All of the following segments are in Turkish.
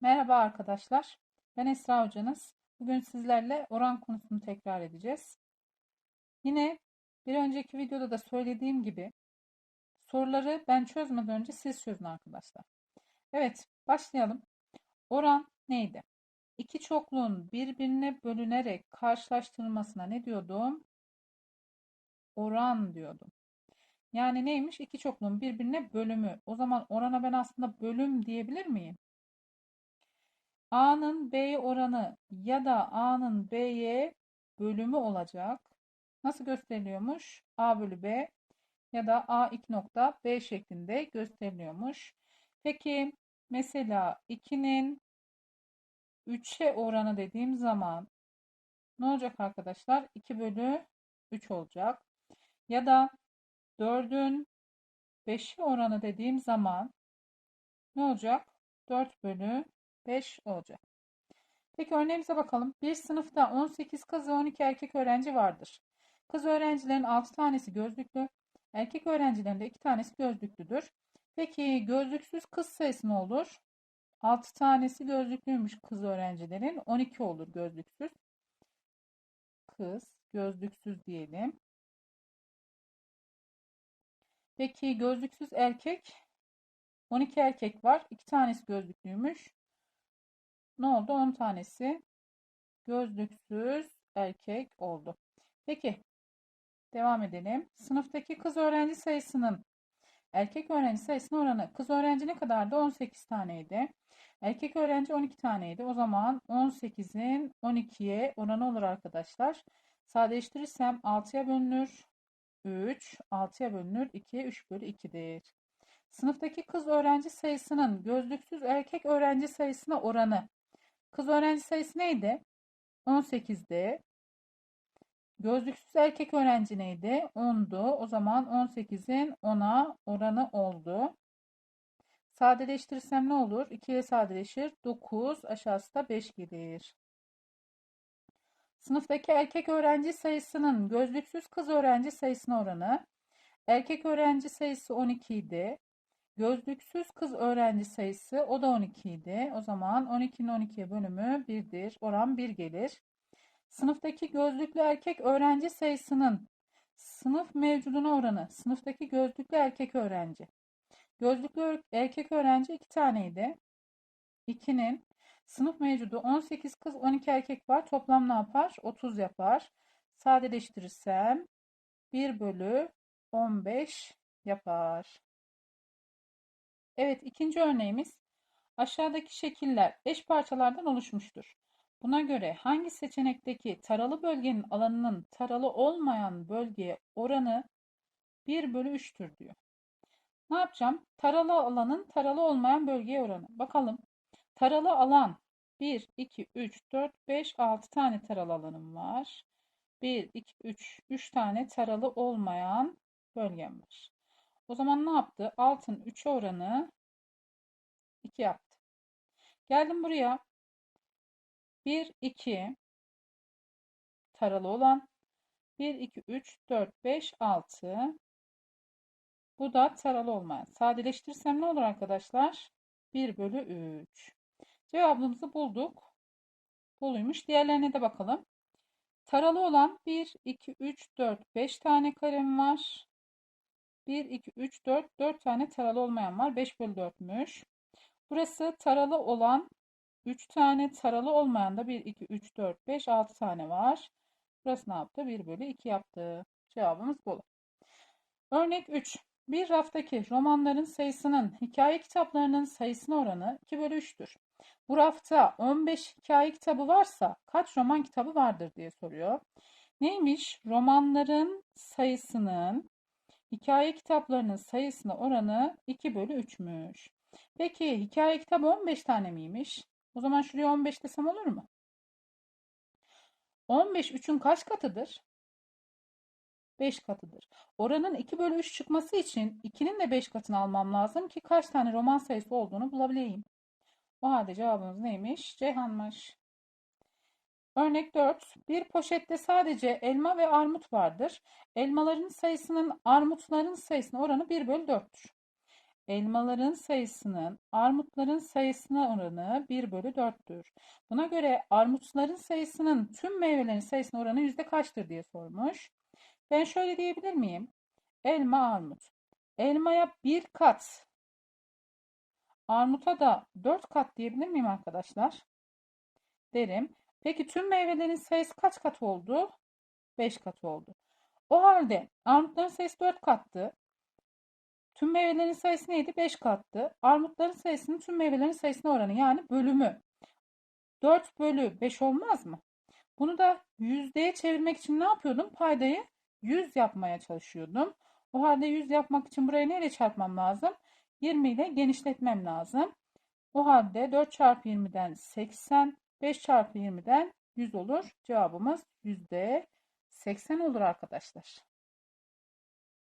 Merhaba arkadaşlar. Ben Esra hocanız. Bugün sizlerle oran konusunu tekrar edeceğiz. Yine bir önceki videoda da söylediğim gibi soruları ben çözmeden önce siz çözün arkadaşlar. Evet, başlayalım. Oran neydi? İki çokluğun birbirine bölünerek karşılaştırılmasına ne diyordum? Oran diyordum. Yani neymiş? İki çokluğun birbirine bölümü. O zaman orana ben aslında bölüm diyebilir miyim? A'nın B'ye oranı ya da A'nın B'ye bölümü olacak. Nasıl gösteriliyormuş? A bölü B ya da A 2 nokta B şeklinde gösteriliyormuş. Peki mesela 2'nin 3'e oranı dediğim zaman ne olacak arkadaşlar? 2 bölü 3 olacak. Ya da 4'ün 5'e oranı dediğim zaman ne olacak? 4 bölü 5 olacak. Peki örneğimize bakalım. Bir sınıfta 18 kız ve 12 erkek öğrenci vardır. Kız öğrencilerin 6 tanesi gözlüklü, erkek öğrencilerin de 2 tanesi gözlüklüdür. Peki gözlüksüz kız sayısı ne olur? 6 tanesi gözlüklüymüş kız öğrencilerin. 12 olur gözlüksüz. Kız gözlüksüz diyelim. Peki gözlüksüz erkek 12 erkek var. 2 tanesi gözlüklüymüş. Ne oldu? 10 tanesi gözlüksüz erkek oldu. Peki devam edelim. Sınıftaki kız öğrenci sayısının erkek öğrenci sayısının oranı. Kız öğrenci ne kadardı? 18 taneydi. Erkek öğrenci 12 taneydi. O zaman 18'in 12'ye oranı olur arkadaşlar. Sadeleştirirsem 6'ya bölünür. 3, 6'ya bölünür. 2'ye 3 bölü 2'dir. Sınıftaki kız öğrenci sayısının gözlüksüz erkek öğrenci sayısına oranı. Kız öğrenci sayısı neydi? 18'di. Gözlüksüz erkek öğrenci neydi? 10'du. O zaman 18'in 10'a oranı oldu. Sadeleştirirsem ne olur? 2 ile sadeleşir. 9 aşağısı da 5 gelir. Sınıftaki erkek öğrenci sayısının gözlüksüz kız öğrenci sayısına oranı. Erkek öğrenci sayısı 12 idi. Gözlüksüz kız öğrenci sayısı o da 12 idi. O zaman 12'nin 12'ye bölümü 1'dir. Oran 1 gelir. Sınıftaki gözlüklü erkek öğrenci sayısının sınıf mevcuduna oranı. Sınıftaki gözlüklü erkek öğrenci. Gözlüklü erkek öğrenci 2 taneydi. 2'nin sınıf mevcudu 18 kız 12 erkek var. Toplam ne yapar? 30 yapar. Sadeleştirirsem 1 bölü 15 yapar. Evet ikinci örneğimiz aşağıdaki şekiller eş parçalardan oluşmuştur. Buna göre hangi seçenekteki taralı bölgenin alanının taralı olmayan bölgeye oranı 1 bölü 3'tür diyor. Ne yapacağım? Taralı alanın taralı olmayan bölgeye oranı. Bakalım. Taralı alan 1, 2, 3, 4, 5, 6 tane taralı alanım var. 1, 2, 3, 3 tane taralı olmayan bölgem var. O zaman ne yaptı? Altın 3'e oranı 2 yaptı. Geldim buraya. 1, 2 taralı olan 1, 2, 3, 4, 5, 6 bu da taralı olmayan. Sadeleştirirsem ne olur arkadaşlar? 1 bölü 3. Cevabımızı bulduk. Buluymuş. Diğerlerine de bakalım. Taralı olan 1, 2, 3, 4, 5 tane karem var. 1, 2, 3, 4. 4 tane taralı olmayan var. 5 bölü 4'müş. Burası taralı olan 3 tane taralı olmayan da 1, 2, 3, 4, 5, 6 tane var. Burası ne yaptı? 1 bölü 2 yaptı. Cevabımız bu. Örnek 3. Bir raftaki romanların sayısının hikaye kitaplarının sayısına oranı 2 bölü 3'tür. Bu rafta 15 hikaye kitabı varsa kaç roman kitabı vardır diye soruyor. Neymiş? Romanların sayısının hikaye kitaplarının sayısına oranı 2 bölü 3'müş. Peki hikaye kitabı 15 tane miymiş? O zaman şuraya 15 desem olur mu? 15 3'ün kaç katıdır? 5 katıdır. Oranın 2 bölü 3 çıkması için 2'nin de 5 katını almam lazım ki kaç tane roman sayısı olduğunu bulabileyim. O halde cevabımız neymiş? Ceyhan'mış. Örnek 4. Bir poşette sadece elma ve armut vardır. Elmaların sayısının armutların sayısına oranı 1 bölü 4'tür. elmaların sayısının armutların sayısına oranı 1 bölü 4'tür. Buna göre armutların sayısının tüm meyvelerin sayısına oranı yüzde kaçtır diye sormuş. Ben şöyle diyebilir miyim? Elma, armut. Elmaya bir kat, armuta da 4 kat diyebilir miyim arkadaşlar? Derim. Peki tüm meyvelerin sayısı kaç kat oldu? 5 kat oldu. O halde armutların sayısı 4 kattı. Tüm meyvelerin sayısı neydi? 5 kattı. Armutların sayısının tüm meyvelerin sayısına oranı yani bölümü. 4 bölü 5 olmaz mı? Bunu da yüzdeye çevirmek için ne yapıyordum? Paydayı 100 yapmaya çalışıyordum. O halde 100 yapmak için burayı neyle çarpmam lazım? 20 ile genişletmem lazım. O halde 4 çarpı 20'den 80, 5 çarpı 20'den 100 olur. Cevabımız yüzde 80 olur arkadaşlar.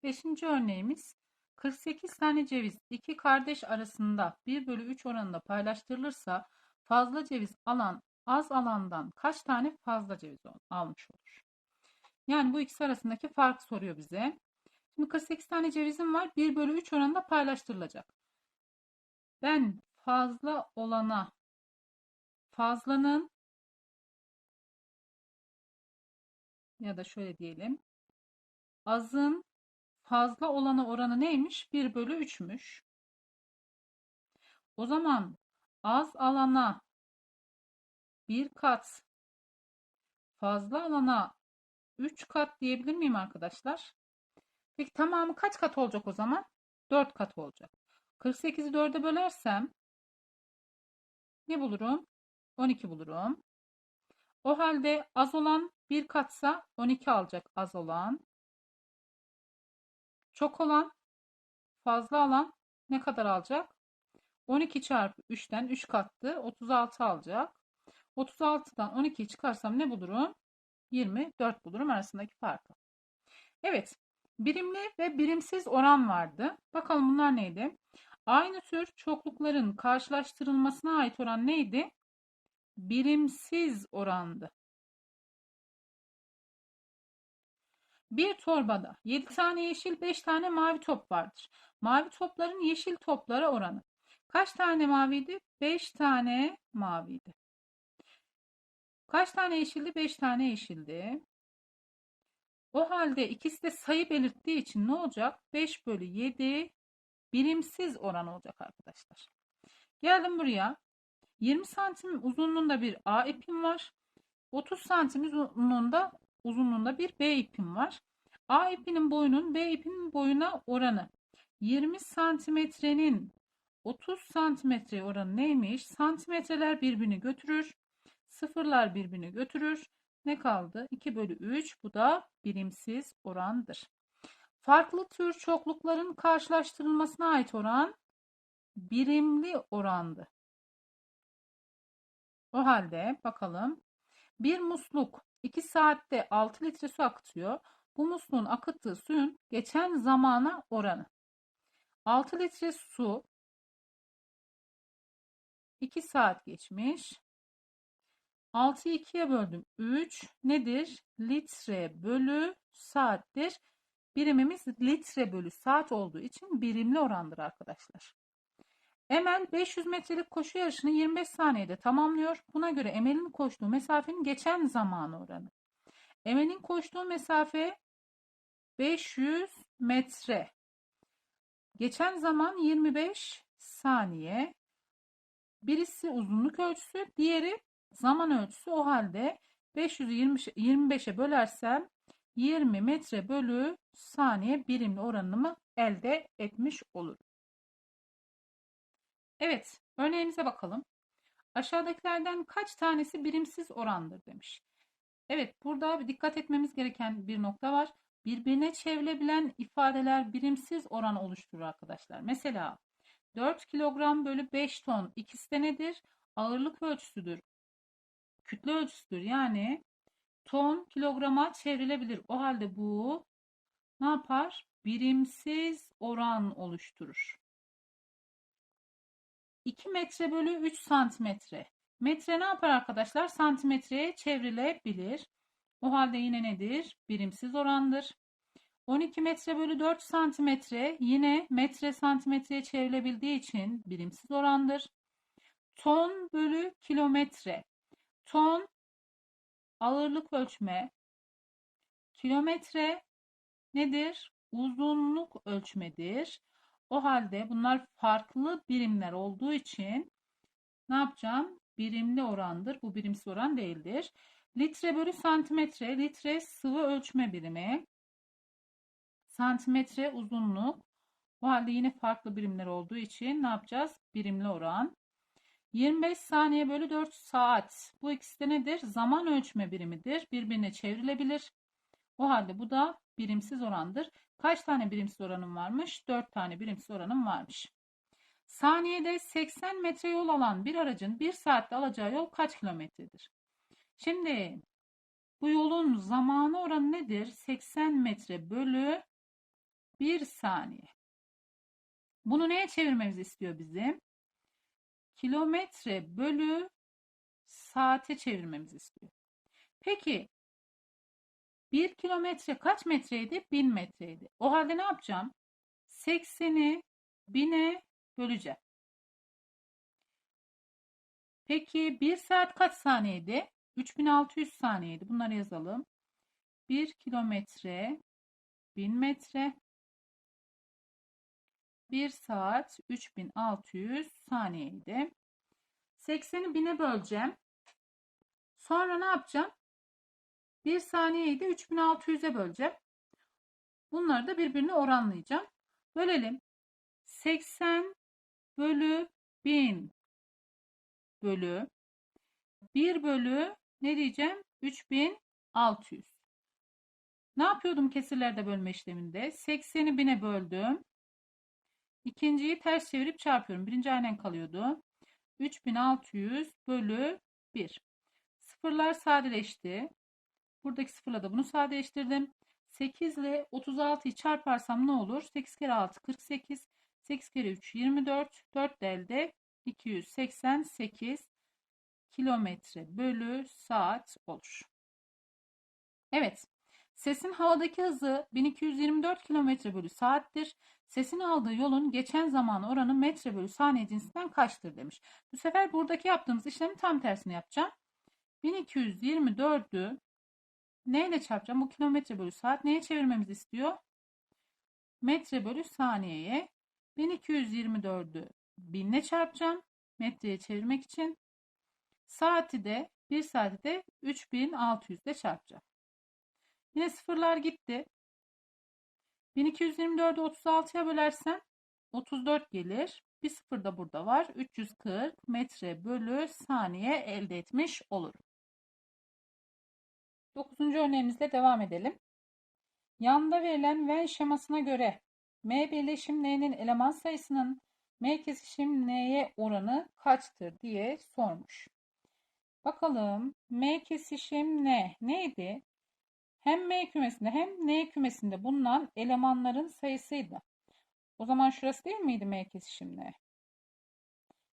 Beşinci örneğimiz 48 tane ceviz iki kardeş arasında 1 bölü 3 oranında paylaştırılırsa fazla ceviz alan az alandan kaç tane fazla ceviz almış olur? Yani bu ikisi arasındaki fark soruyor bize. Şimdi 48 tane cevizim var. 1 bölü 3 oranında paylaştırılacak. Ben fazla olana fazlanın ya da şöyle diyelim azın fazla olana oranı neymiş? 1 bölü 3'müş. O zaman az alana bir kat fazla alana 3 kat diyebilir miyim arkadaşlar? Peki tamamı kaç kat olacak o zaman? 4 kat olacak. 48'i 4'e bölersem ne bulurum? 12 bulurum. O halde az olan bir katsa 12 alacak az olan. Çok olan fazla alan ne kadar alacak? 12 çarpı 3'ten 3 kattı. 36 alacak. 36'dan 12'yi çıkarsam ne bulurum? 24 bulurum arasındaki farkı. Evet. Birimli ve birimsiz oran vardı. Bakalım bunlar neydi? Aynı tür çoklukların karşılaştırılmasına ait oran neydi? Birimsiz orandı. Bir torbada 7 tane yeşil 5 tane mavi top vardır. Mavi topların yeşil toplara oranı. Kaç tane maviydi? 5 tane maviydi. Kaç tane yeşildi? 5 tane yeşildi. O halde ikisi de sayı belirttiği için ne olacak? 5 bölü 7 birimsiz oran olacak arkadaşlar. Geldim buraya. 20 santim uzunluğunda bir A ipim var. 30 santim uzunluğunda uzunluğunda bir B ipim var. A ipinin boyunun B ipinin boyuna oranı 20 santimetrenin 30 santimetre oranı neymiş? Santimetreler birbirini götürür. Sıfırlar birbirini götürür. Ne kaldı? 2 bölü 3. Bu da birimsiz orandır. Farklı tür çoklukların karşılaştırılmasına ait oran birimli orandı. O halde bakalım. Bir musluk 2 saatte 6 litre su akıtıyor. Bu musluğun akıttığı suyun geçen zamana oranı. 6 litre su 2 saat geçmiş. 6'yı 2'ye böldüm. 3 nedir? Litre bölü saattir. Birimimiz litre bölü saat olduğu için birimli orandır arkadaşlar. Emel 500 metrelik koşu yarışını 25 saniyede tamamlıyor. Buna göre Emel'in koştuğu mesafenin geçen zamanı oranı. Emel'in koştuğu mesafe 500 metre. Geçen zaman 25 saniye. Birisi uzunluk ölçüsü, diğeri zaman ölçüsü. O halde 500'ü 25'e bölersem 20 metre bölü saniye birimli oranımı elde etmiş olurum. Evet, örneğimize bakalım. Aşağıdakilerden kaç tanesi birimsiz orandır demiş. Evet, burada dikkat etmemiz gereken bir nokta var. Birbirine çevrilebilen ifadeler birimsiz oran oluşturur arkadaşlar. Mesela 4 kilogram bölü 5 ton ikisi de nedir? Ağırlık ölçüsüdür. Kütle ölçüsüdür. Yani ton kilograma çevrilebilir. O halde bu ne yapar? Birimsiz oran oluşturur. 2 metre bölü 3 santimetre. Metre ne yapar arkadaşlar? Santimetreye çevrilebilir. O halde yine nedir? Birimsiz orandır. 12 metre bölü 4 santimetre yine metre santimetreye çevrilebildiği için birimsiz orandır. Ton bölü kilometre. Ton ağırlık ölçme. Kilometre nedir? Uzunluk ölçmedir. O halde bunlar farklı birimler olduğu için ne yapacağım? Birimli orandır. Bu birimsiz oran değildir. Litre bölü santimetre. Litre sıvı ölçme birimi. Santimetre uzunluk. O halde yine farklı birimler olduğu için ne yapacağız? Birimli oran. 25 saniye bölü 4 saat. Bu ikisi de nedir? Zaman ölçme birimidir. Birbirine çevrilebilir. O halde bu da birimsiz orandır. Kaç tane birimsiz oranım varmış? 4 tane birimsiz oranım varmış. Saniyede 80 metre yol alan bir aracın 1 saatte alacağı yol kaç kilometredir? Şimdi bu yolun zamanı oranı nedir? 80 metre bölü 1 saniye. Bunu neye çevirmemizi istiyor bizim? Kilometre bölü saate çevirmemizi istiyor. Peki 1 kilometre kaç metreydi? 1000 metreydi. O halde ne yapacağım? 80'i 1000'e böleceğim. Peki 1 saat kaç saniyeydi? 3600 saniyeydi. Bunları yazalım. 1 kilometre 1000 metre 1 saat 3600 saniyeydi. 80'i 1000'e böleceğim. Sonra ne yapacağım? 1 saniyeydi 3600'e böleceğim. Bunları da birbirine oranlayacağım. Bölelim. 80 bölü 1000 bölü 1 bölü ne diyeceğim? 3600. Ne yapıyordum kesirlerde bölme işleminde? 80'i 1000'e böldüm. İkinciyi ters çevirip çarpıyorum. Birinci aynen kalıyordu. 3600 bölü 1. Sıfırlar sadeleşti. Buradaki sıfırla da bunu sadeleştirdim. 8 ile 36'yı çarparsam ne olur? 8 kere 6 48. 8 kere 3 24. 4 de elde 288 kilometre bölü saat olur. Evet. Sesin havadaki hızı 1224 kilometre bölü saattir. Sesin aldığı yolun geçen zaman oranı metre bölü saniye cinsinden kaçtır demiş. Bu sefer buradaki yaptığımız işlemin tam tersini yapacağım. 1224'ü neyle çarpacağım? Bu kilometre bölü saat neye çevirmemizi istiyor? Metre bölü saniyeye. 1224'ü 1000 ile çarpacağım. Metreye çevirmek için. Saati de 1 saati de 3600 ile çarpacağım. Yine sıfırlar gitti. 1224'ü 36'ya bölersem 34 gelir. Bir sıfır da burada var. 340 metre bölü saniye elde etmiş olurum. Dokuzuncu örneğimizle devam edelim. Yanda verilen Venn şemasına göre M birleşim N'nin eleman sayısının M kesişim N'ye oranı kaçtır diye sormuş. Bakalım M kesişim N neydi? Hem M kümesinde hem N kümesinde bulunan elemanların sayısıydı. O zaman şurası değil miydi M kesişim N?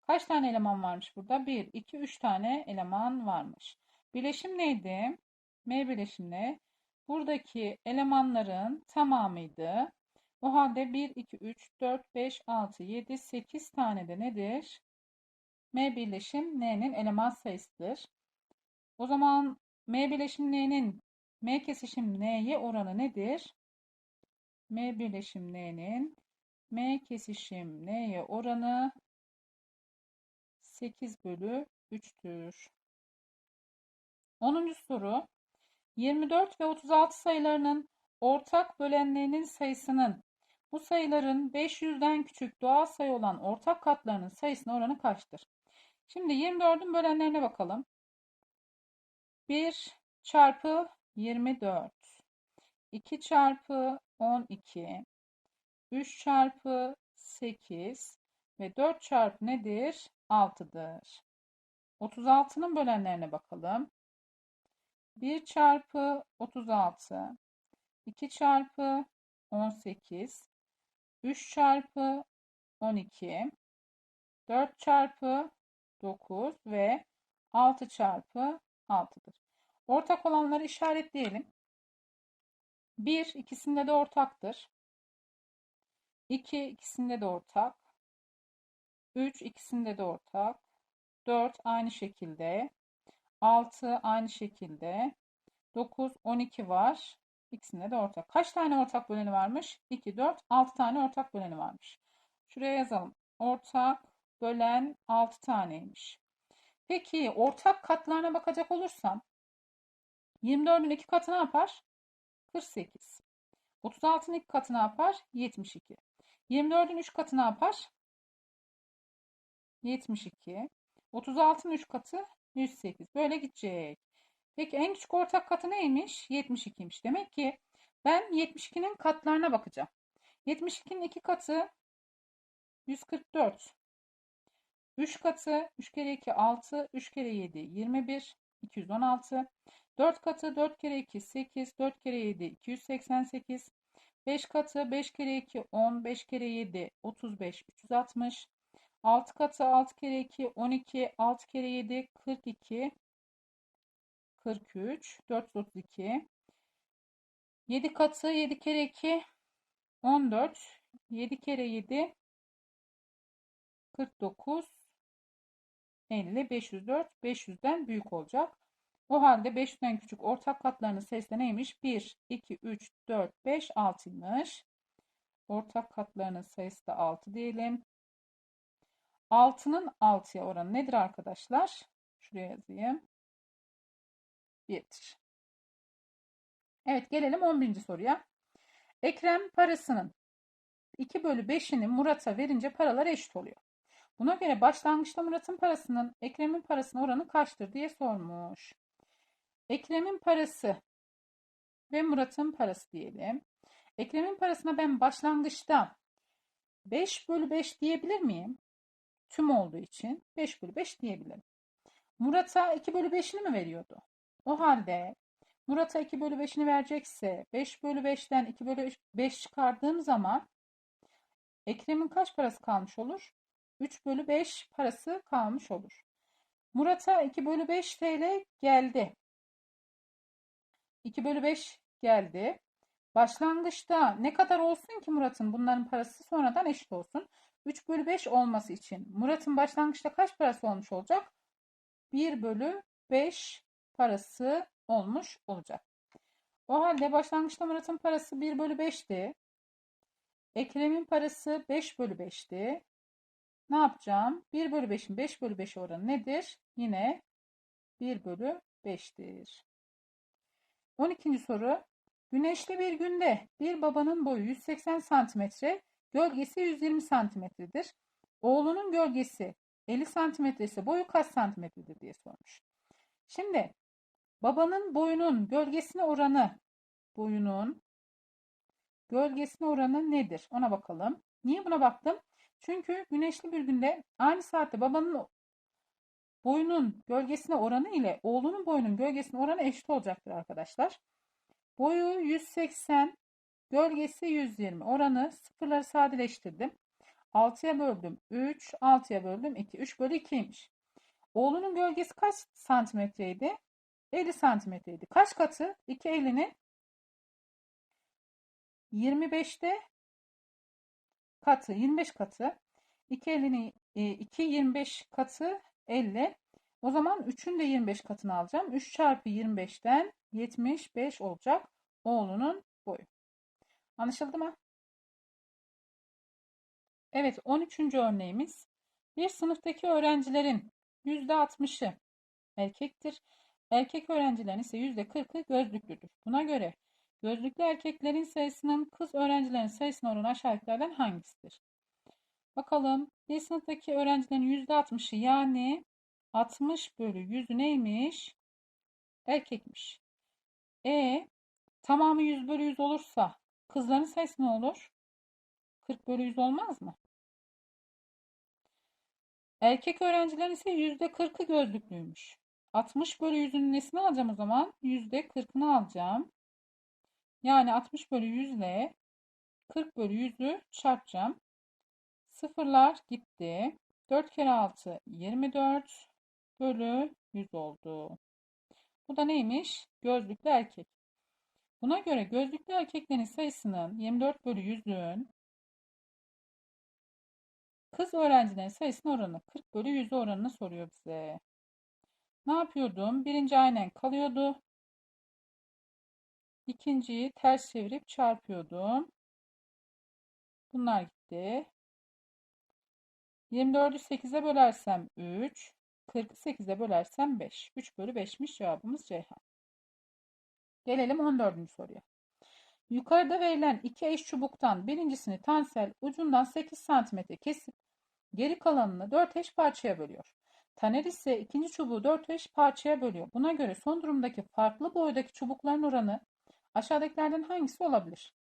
Kaç tane eleman varmış burada? 1, 2, 3 tane eleman varmış. Bileşim neydi? M bileşimle buradaki elemanların tamamıydı. O halde 1, 2, 3, 4, 5, 6, 7, 8 tane de nedir? M birleşim N'nin eleman sayısıdır. O zaman M birleşim N'nin M kesişim N'ye oranı nedir? M birleşim N'nin M kesişim N'ye oranı 8 bölü 3'tür. 10. soru 24 ve 36 sayılarının ortak bölenlerinin sayısının bu sayıların 500'den küçük doğal sayı olan ortak katlarının sayısına oranı kaçtır? Şimdi 24'ün bölenlerine bakalım. 1 çarpı 24 2 çarpı 12 3 çarpı 8 ve 4 çarpı nedir? 6'dır. 36'nın bölenlerine bakalım. 1 çarpı 36 2 çarpı 18 3 çarpı 12 4 çarpı 9 ve 6 çarpı 6'dır. Ortak olanları işaretleyelim. 1 ikisinde de ortaktır. 2 ikisinde de ortak. 3 ikisinde de ortak. 4 aynı şekilde. 6 aynı şekilde. 9, 12 var. İkisinde de ortak. Kaç tane ortak böleni varmış? 2, 4, 6 tane ortak böleni varmış. Şuraya yazalım. Ortak bölen 6 taneymiş. Peki ortak katlarına bakacak olursam 24'ün 2 katı ne yapar? 48. 36'nın 2 katı ne yapar? 72. 24'ün 3 katı ne yapar? 72. 36'nın 3 katı 108. Böyle gidecek. Peki en küçük ortak katı neymiş? 72'ymiş. Demek ki ben 72'nin katlarına bakacağım. 72'nin 2 katı 144. 3 katı 3 kere 2 6, 3 kere 7 21, 216. 4 katı 4 kere 2 8, 4 kere 7 288. 5 katı 5 kere 2 10, 5 kere 7 35, 360. 6 katı 6 kere 2 12, 6 kere 7 42, 43, 432. 7 katı 7 kere 2 14, 7 kere 7 49, 50, 504, 500'den büyük olacak. O halde 500'den küçük ortak katlarının sayısı neymiş? 1, 2, 3, 4, 5, 6'ymış. Ortak katlarının sayısı da 6 diyelim. 6'nın 6'ya oranı nedir arkadaşlar? Şuraya yazayım. 1'dir. Evet gelelim 11. soruya. Ekrem parasının 2 bölü 5'ini Murat'a verince paralar eşit oluyor. Buna göre başlangıçta Murat'ın parasının Ekrem'in parasına oranı kaçtır diye sormuş. Ekrem'in parası ve Murat'ın parası diyelim. Ekrem'in parasına ben başlangıçta 5 bölü 5 diyebilir miyim? Tüm olduğu için 5 bölü 5 diyebilirim. Murat'a 2 bölü 5'ini mi veriyordu? O halde Murat'a 2 bölü 5'ini verecekse 5 bölü 5'ten 2 bölü 5 çıkardığım zaman Ekrem'in kaç parası kalmış olur? 3 bölü 5 parası kalmış olur. Murat'a 2 bölü 5 TL geldi. 2 bölü 5 geldi. Başlangıçta ne kadar olsun ki Murat'ın bunların parası sonradan eşit olsun. 3 bölü 5 olması için Murat'ın başlangıçta kaç parası olmuş olacak? 1 bölü 5 parası olmuş olacak. O halde başlangıçta Murat'ın parası 1 bölü 5'ti. Ekrem'in parası 5 bölü 5'ti. Ne yapacağım? 1 bölü 5'in 5 bölü 5 oranı nedir? Yine 1 bölü 5'tir. 12. soru. Güneşli bir günde bir babanın boyu 180 santimetre, gölgesi 120 santimetredir. Oğlunun gölgesi 50 santimetre ise boyu kaç santimetredir diye sormuş. Şimdi babanın boyunun gölgesine oranı boyunun gölgesine oranı nedir? Ona bakalım. Niye buna baktım? Çünkü güneşli bir günde aynı saatte babanın boyunun gölgesine oranı ile oğlunun boyunun gölgesine oranı eşit olacaktır arkadaşlar. Boyu 180, gölgesi 120. Oranı sıfırları sadeleştirdim. 6'ya böldüm 3, 6'ya böldüm 2. 3 bölü 2'ymiş. Oğlunun gölgesi kaç santimetreydi? 50 santimetreydi. Kaç katı? 2 50'nin 25'te katı 25 katı 2 50'nin 2 25 katı 50 o zaman 3'ün de 25 katını alacağım 3 çarpı 25'ten 75 olacak oğlunun boyu anlaşıldı mı? Evet 13. örneğimiz bir sınıftaki öğrencilerin %60'ı erkektir. Erkek öğrencilerin ise %40'ı gözlüklüdür. Buna göre Gözlüklü erkeklerin sayısının kız öğrencilerin sayısına oranı aşağıdakilerden hangisidir? Bakalım bir sınıftaki öğrencilerin %60'ı yani 60 bölü 100'ü neymiş? Erkekmiş. E tamamı 100 bölü 100 olursa kızların sayısı ne olur? 40 bölü 100 olmaz mı? Erkek öğrencilerin ise %40'ı gözlüklüymüş. 60 bölü 100'ün nesini alacağım o zaman? %40'ını alacağım. Yani 60 bölü 100 ile 40 bölü 100'ü çarpacağım. Sıfırlar gitti. 4 kere 6 24 bölü 100 oldu. Bu da neymiş? Gözlüklü erkek. Buna göre gözlüklü erkeklerin sayısının 24 bölü 100'ün kız öğrencilerin sayısının oranı 40 bölü 100 oranını soruyor bize. Ne yapıyordum? Birinci aynen kalıyordu. İkinciyi ters çevirip çarpıyordum. Bunlar gitti. 24'ü 8'e bölersem 3. 40'ı 8'e bölersem 5. 3 bölü 5'miş cevabımız Ceyhan. Gelelim 14. soruya. Yukarıda verilen iki eş çubuktan birincisini tansel ucundan 8 cm kesip geri kalanını 4 eş parçaya bölüyor. Taner ise ikinci çubuğu 4 eş parçaya bölüyor. Buna göre son durumdaki farklı boydaki çubukların oranı aşağıdakilerden hangisi olabilir?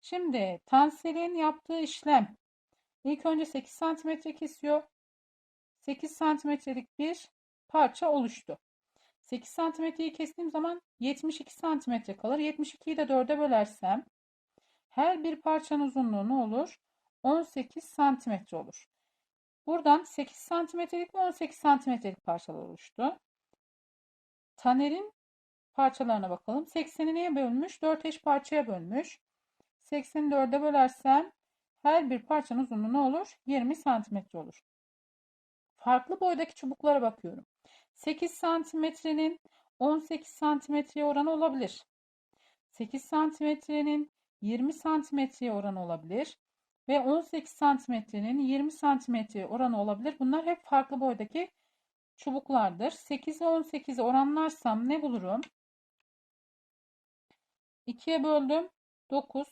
Şimdi tanselin yaptığı işlem ilk önce 8 cm kesiyor. 8 santimetrelik bir parça oluştu. 8 santimetreyi kestiğim zaman 72 santimetre kalır. 72'yi de 4'e bölersem her bir parçanın uzunluğu ne olur? 18 santimetre olur. Buradan 8 santimetrelik ve 18 santimetrelik parçalar oluştu. Taner'in parçalarına bakalım. 80'i neye bölmüş? 4 eş parçaya bölmüş. 80'i 4'e bölersem her bir parçanın uzunluğu ne olur? 20 santimetre olur. Farklı boydaki çubuklara bakıyorum. 8 santimetrenin 18 santimetreye oranı olabilir. 8 santimetrenin 20 santimetreye oranı olabilir. Ve 18 santimetrenin 20 santimetreye oranı olabilir. Bunlar hep farklı boydaki çubuklardır. 8 ve 18'i oranlarsam ne bulurum? 2'ye böldüm 9.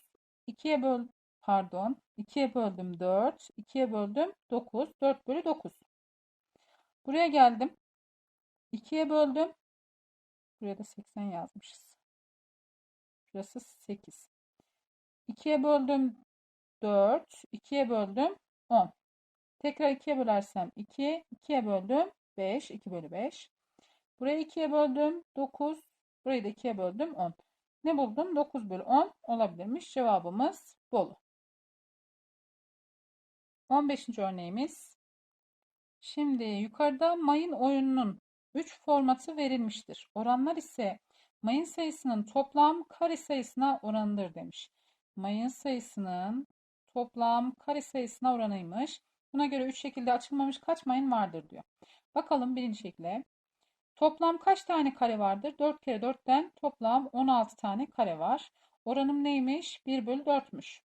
2'ye böl pardon 2'ye böldüm 4. 2'ye böldüm 9. 4 bölü 9. Buraya geldim. 2'ye böldüm. Buraya da 80 yazmışız. Burası 8. 2'ye böldüm 4. 2'ye böldüm 10. Tekrar 2'ye bölersem 2. 2'ye böldüm 5. 2 bölü 5. Buraya 2'ye böldüm 9. Burayı da 2'ye böldüm 10. Ne buldum? 9 bölü 10 olabilirmiş. Cevabımız Bolu. 15. örneğimiz. Şimdi yukarıda mayın oyununun 3 formatı verilmiştir. Oranlar ise mayın sayısının toplam kare sayısına oranıdır demiş. Mayın sayısının toplam kare sayısına oranıymış. Buna göre 3 şekilde açılmamış kaç mayın vardır diyor. Bakalım birinci şekle. Toplam kaç tane kare vardır? 4 kere 4'ten toplam 16 tane kare var. Oranım neymiş? 1 bölü 4'müş.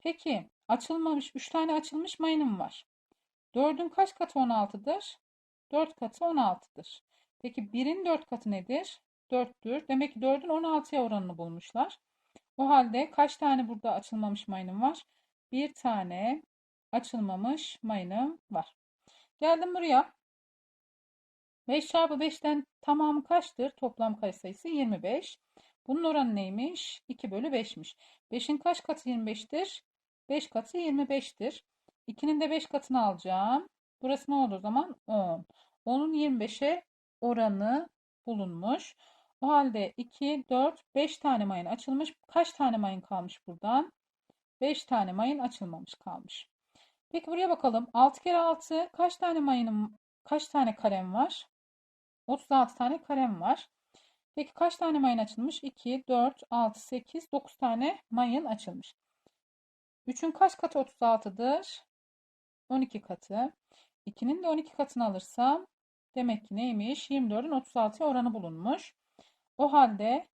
Peki açılmamış 3 tane açılmış mayınım var. 4'ün kaç katı 16'dır? 4 katı 16'dır. Peki 1'in 4 katı nedir? 4'tür. Demek ki 4'ün 16'ya oranını bulmuşlar. O halde kaç tane burada açılmamış mayınım var? Bir tane açılmamış mayınım var. Geldim buraya. 5 çarpı 5'ten tamamı kaçtır? Toplam kare sayısı 25. Bunun oranı neymiş? 2 bölü 5'miş. 5'in kaç katı 25'tir? 5 katı 25'tir. 2'nin de 5 katını alacağım. Burası ne oldu o zaman? 10. 10'un 25'e oranı bulunmuş. O halde 2, 4, 5 tane mayın açılmış. Kaç tane mayın kalmış buradan? 5 tane mayın açılmamış kalmış. Peki buraya bakalım. 6 kere 6 kaç tane mayınım, kaç tane karem var? 36 tane karem var. Peki kaç tane mayın açılmış? 2, 4, 6, 8, 9 tane mayın açılmış. 3'ün kaç katı 36'dır? 12 katı. 2'nin de 12 katını alırsam demek ki neymiş? 24'ün 36'ya oranı bulunmuş. O halde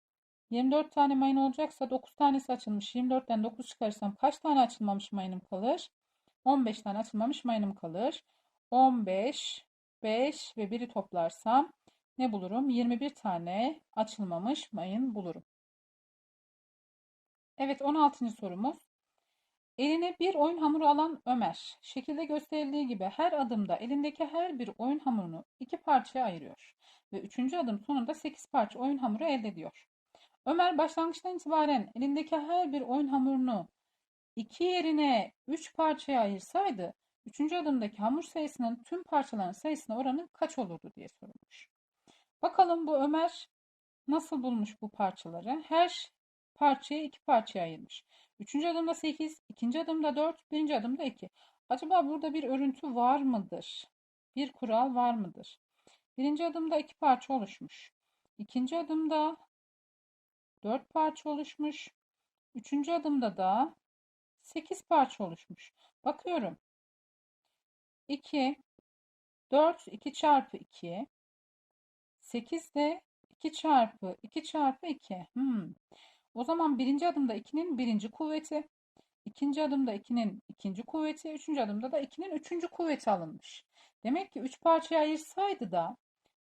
24 tane mayın olacaksa 9 tanesi açılmış. 24'ten 9 çıkarırsam kaç tane açılmamış mayınım kalır? 15 tane açılmamış mayınım kalır. 15, 5 ve 1'i toplarsam ne bulurum? 21 tane açılmamış mayın bulurum. Evet 16. sorumuz. Eline bir oyun hamuru alan Ömer, şekilde gösterildiği gibi her adımda elindeki her bir oyun hamurunu iki parçaya ayırıyor ve üçüncü adım sonunda 8 parça oyun hamuru elde ediyor. Ömer başlangıçtan itibaren elindeki her bir oyun hamurunu iki yerine 3 parçaya ayırsaydı, üçüncü adımdaki hamur sayısının tüm parçaların sayısına oranı kaç olurdu diye sorulmuş. Bakalım bu Ömer nasıl bulmuş bu parçaları? Her parçayı iki parçaya ayırmış. Üçüncü adımda 8, ikinci adımda 4, birinci adımda 2. Acaba burada bir örüntü var mıdır? Bir kural var mıdır? Birinci adımda iki parça oluşmuş. İkinci adımda 4 parça oluşmuş. Üçüncü adımda da 8 parça oluşmuş. Bakıyorum. 2, 4, 2 çarpı 2. 8 de 2 çarpı 2 çarpı 2. Hmm. O zaman birinci adımda 2'nin birinci kuvveti. ikinci adımda 2'nin ikinci kuvveti. Üçüncü adımda da 2'nin üçüncü kuvveti alınmış. Demek ki 3 parçaya ayırsaydı da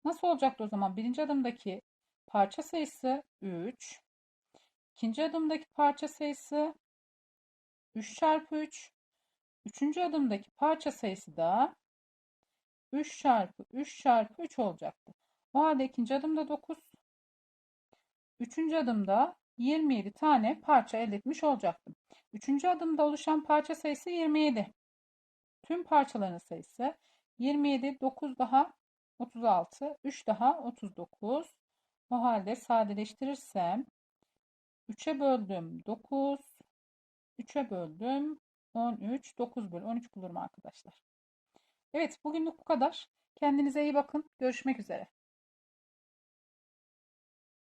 nasıl olacaktı o zaman? Birinci adımdaki parça sayısı 3. İkinci adımdaki parça sayısı 3 çarpı 3. Üçüncü adımdaki parça sayısı da 3 çarpı 3 çarpı 3 olacaktı. O halde ikinci adımda 9. Üçüncü adımda 27 tane parça elde etmiş olacaktım. Üçüncü adımda oluşan parça sayısı 27. Tüm parçaların sayısı 27, 9 daha 36, 3 daha 39. O halde sadeleştirirsem 3'e böldüm 9, 3'e böldüm 13, 9 bölü 13 bulurum arkadaşlar. Evet bugünlük bu kadar. Kendinize iyi bakın. Görüşmek üzere.